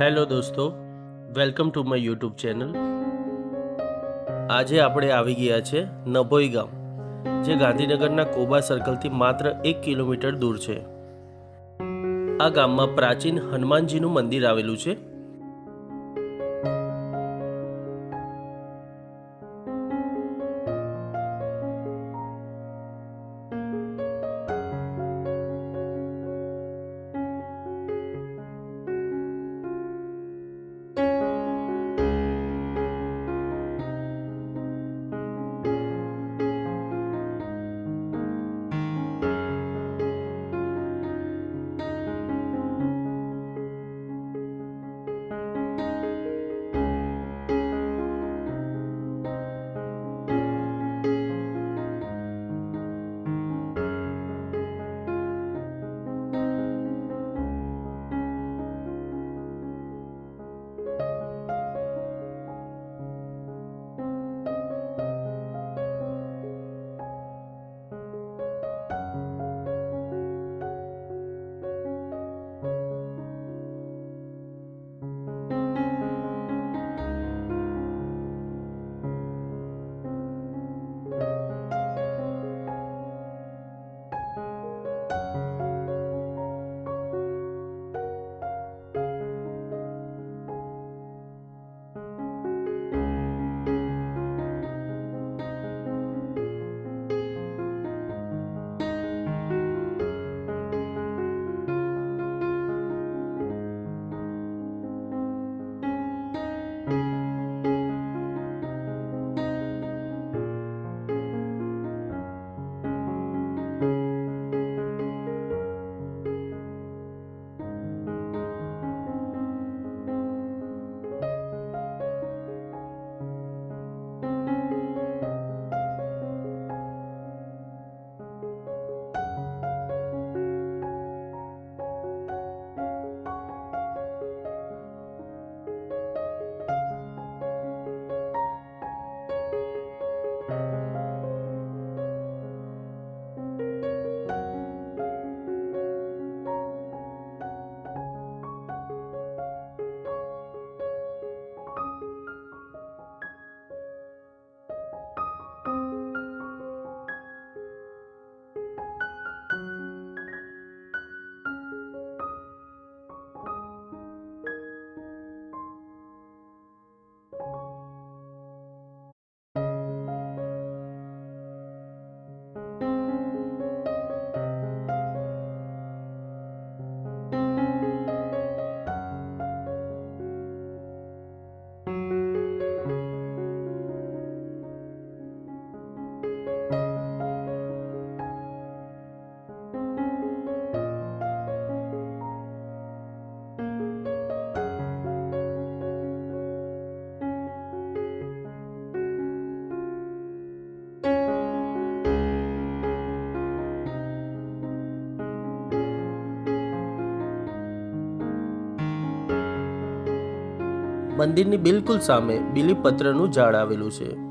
Hello દોસ્તો, welcome to my YouTube channel. આજે આપણે આવી ગયા છે નભોઈ ગામ, જે ગાંધીનગરના કોબા સર્કલથી માત્ર એક કિલોમીટર દૂર છે. આ ગામમાં પ્રાચીન હનુમાનજીનું મંદિર આવેલું છે. મંદિરની બિલકુલ સામે બીલીપત્રનું ઝાડ આવેલું છે.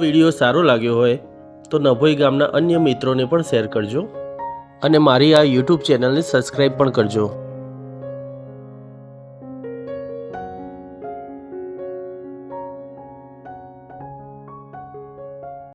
વીડિયો સારો લાગ્યો હોય, તો નભોઈ ગામના અન્ય મિત્રોને પણ શેર કરજો. અને મારી આ યુટ્યુબ ચેનલને સબસ્ક્રાઈબ પણ કરજો.